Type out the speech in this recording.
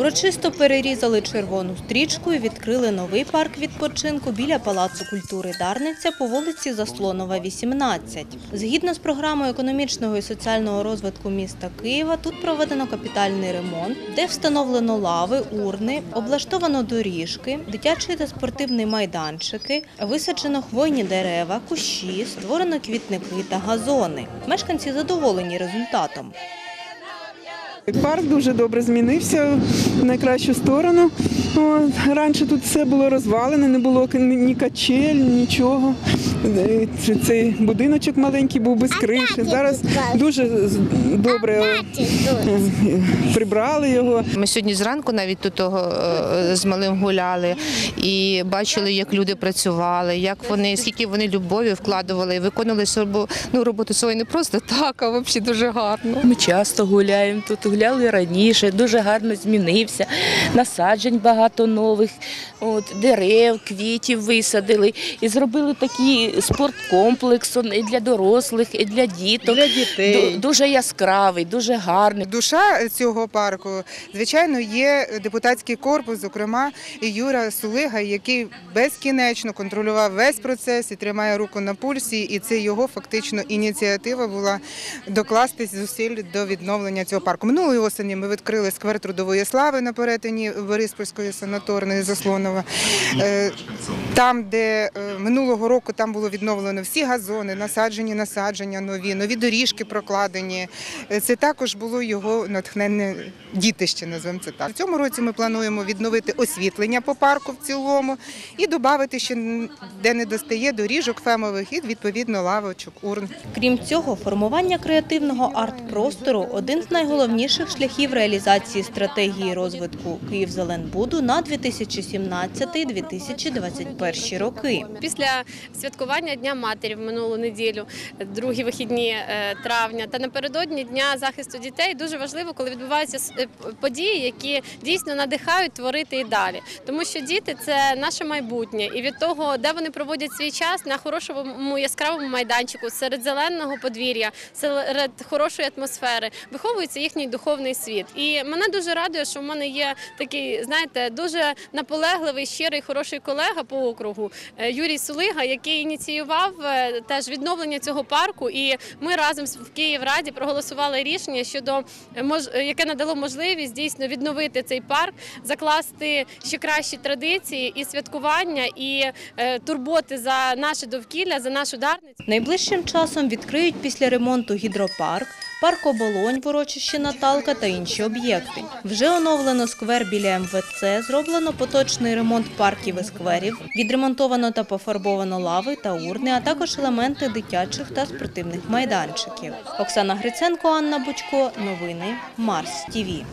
Урочисто перерізали червону стрічку і відкрили новий парк відпочинку біля Палацу культури Дарниця по вулиці Заслонова, 18. Згідно з програмою економічного і соціального розвитку міста Києва, тут проведено капітальний ремонт, де встановлено лави, урни, облаштовано доріжки, дитячий та спортивний майданчики, висаджено хвойні дерева, кущі, створено квітники та газони. Мешканці задоволені результатом. Парк дуже добре змінився в найкращу сторону. От, раніше тут все було розвалене, не було ні качель, нічого. Е, Цей будиночок маленький був без криші. Зараз дуже добре е, прибрали його. Ми сьогодні зранку навіть тут того е, з малим гуляли і бачили, як люди працювали, як вони, скільки вони любові вкладували і виконували ну, роботу свою не просто так, а взагалі дуже гарно. Ми часто гуляємо тут, гуляли раніше, дуже гарно змінився. Насаджень багато нових, от, дерев, квітів висадили. І зробили такий спорткомплекс і для дорослих, і для діток. Для дітей. Дуже яскравий, дуже гарний. Душа цього парку, звичайно, є депутатський корпус, зокрема і Юра Сулига, який безкінечно контролював весь процес і тримає руку на пульсі. І це його фактично ініціатива була докластись зусиль до відновлення цього парку. Минулої осені ми відкрили сквер трудової слави на перетині Бориспільської санаторної Заслонова. Е, Там, де е, минулого року там було відновлено всі газони, насаджені насадження нові, нові доріжки прокладені. Е, Це також було його натхненне дітище, називаємо це так. В цьому році ми плануємо відновити освітлення по парку в цілому і додати ще де не достає доріжок фемових і відповідно лавочок, урн. Крім цього, формування креативного арт-простору – один з найголовніших шляхів реалізації стратегії розвитку Київзеленбуду на 2017-2021 роки. Після святкування Дня матері в минулу неділю, другі вихідні е, травня та напередодні Дня захисту дітей дуже важливо, коли відбуваються е, події, які дійсно надихають творити і далі. Тому що діти це наше майбутнє, і від того, де вони проводять свій час на хорошому яскравому майданчику, серед зеленого подвір'я, серед хорошої атмосфери, виховується їхній духовний світ. І мене дуже радує, що в мене є такий, знаєте, дуже наполегливий, щирий, хороший колега по округу е, Юрій Сулига, який ініціював е, теж відновлення цього парку. І ми разом в Київраді проголосували рішення щодо е, яке надало можливість дійсно відновити цей парк, закласти ще кращі традиції і святкування, і турботи за наше довкілля, за нашу дарницю. Найближчим часом відкриють після ремонту гідропарк, парк оболонь в урочищі Наталка та інші об'єкти. Вже оновлено сквер біля МВЦ, зроблено поточний ремонт парків і скверів, відремонтовано та пофарбовано лави та урни, а також елементи дитячих та спортивних майданчиків. Оксана Гриценко, Анна Бучко. Новини Марс ТІВІ.